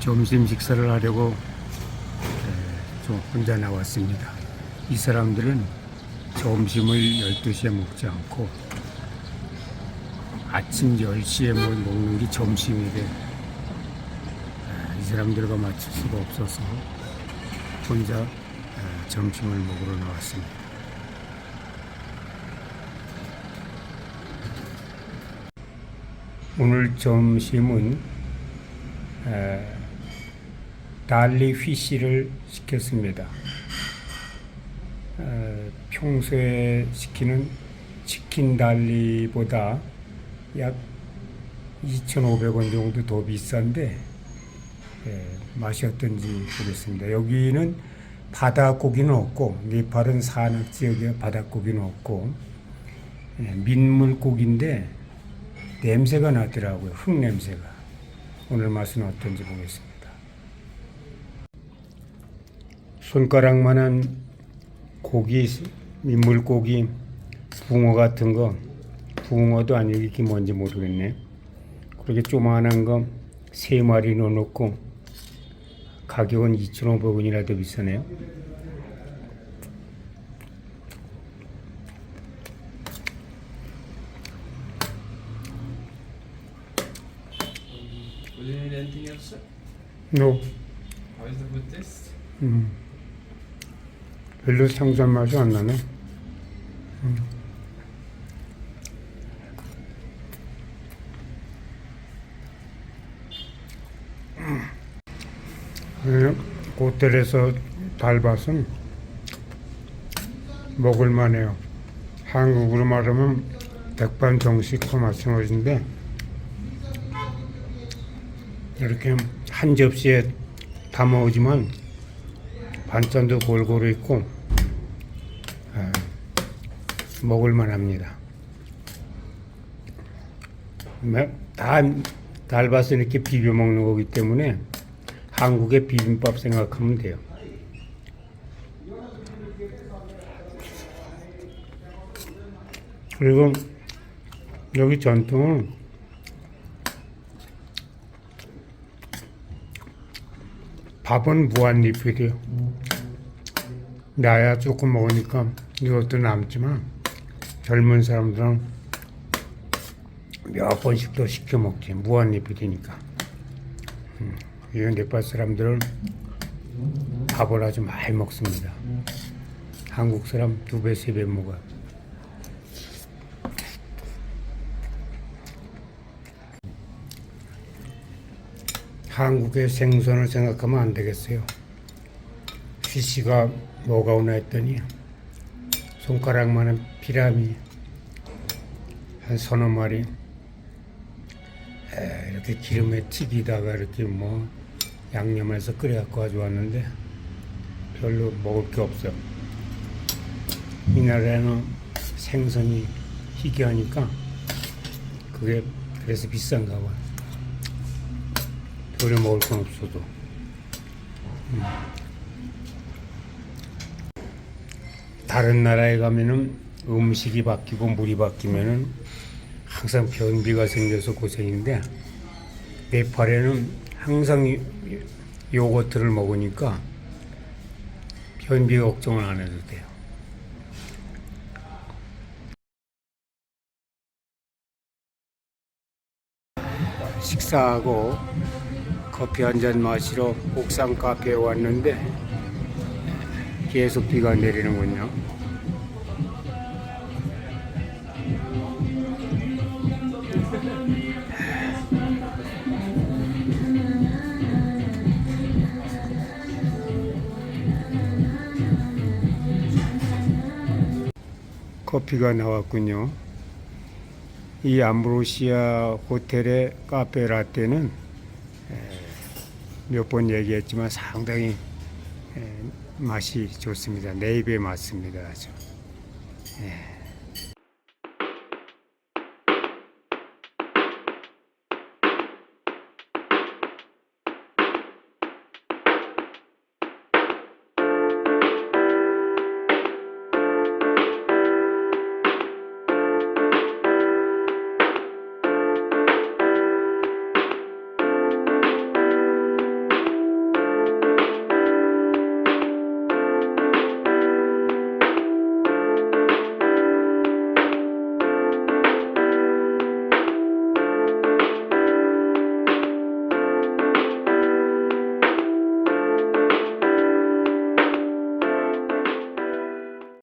점심 식사를 하려고 에, 좀 혼자 나왔습니다. 이 사람들은 점심을 12시에 먹지 않고 아침 10시에 뭘 먹는 게 점심이래. 에, 이 사람들과 맞출 수가 없어서 혼자 에, 점심을 먹으러 나왔습니다. 오늘 점심은 에, 달리 휘시를 시켰습니다. 에, 평소에 시키는 치킨 달리보다 약 2,500원 정도 더 비싼데 에, 맛이 어떤지 보겠습니다. 여기는 바닷고기는 없고 네팔은 산악 지역에 바닷고기는 없고 에, 민물고기인데 냄새가 나더라고요. 흙 냄새가. 오늘 맛은 어떤지 보겠습니다. 손가락만한 고기, 민물고기, 붕어 같은 거, 붕어도 아니고 이게 뭔지 모르겠네. 그렇게 조그만한 거 세 마리 넣어놓고 가격은 2,500원이나 더 비싸네요. No. How is the food taste? 음. 별로 상수한 맛이 안 나네. 음. 음. 호텔에서 달밭은 먹을만해요. 한국으로 말하면 백반 정식과 마찬가지인데 이렇게 한 접시에 다 먹지만 반찬도 골고루 있고 아, 먹을만 합니다. 매- 다 달밭을 이렇게 비벼 먹는 거기 때문에 한국의 비빔밥 생각하면 돼요. 그리고 여기 전통은 밥은 무한리필이요. 나야 조금 먹으니까 이것도 남지만 젊은 사람들은 몇 번씩 더 시켜 먹지 무한리필이니까. 음, 이 네팔 사람들은 밥을 아주 많이 먹습니다. 한국 사람 두 배, 세 배 먹어요. 한국의 생선을 생각하면 안 되겠어요. 휘씨가 뭐가 오나 했더니 손가락만한 피라미 한 서너 마리 에, 이렇게 기름에 튀기다가 이렇게 뭐 양념해서 끓여갖고 가져왔는데 별로 먹을 게 없어요. 이 나라에는 생선이 희귀하니까 그게 그래서 비싼가 봐요. 별로 먹을 건 없어도. 음. 다른 나라에 가면은 음식이 바뀌고 물이 바뀌면은 항상 변비가 생겨서 고생인데 네팔에는 항상 이- 요거트를 먹으니까 변비 걱정을 안 해도 돼요. 식사하고 커피 한 잔 마시러 옥상 카페에 왔는데 계속 비가 내리는군요. 커피가 나왔군요. 이 암브로시아 호텔의 카페 라떼는 몇 번 얘기했지만 상당히 에, 맛이 좋습니다. 내 입에 맞습니다. 아주. 예.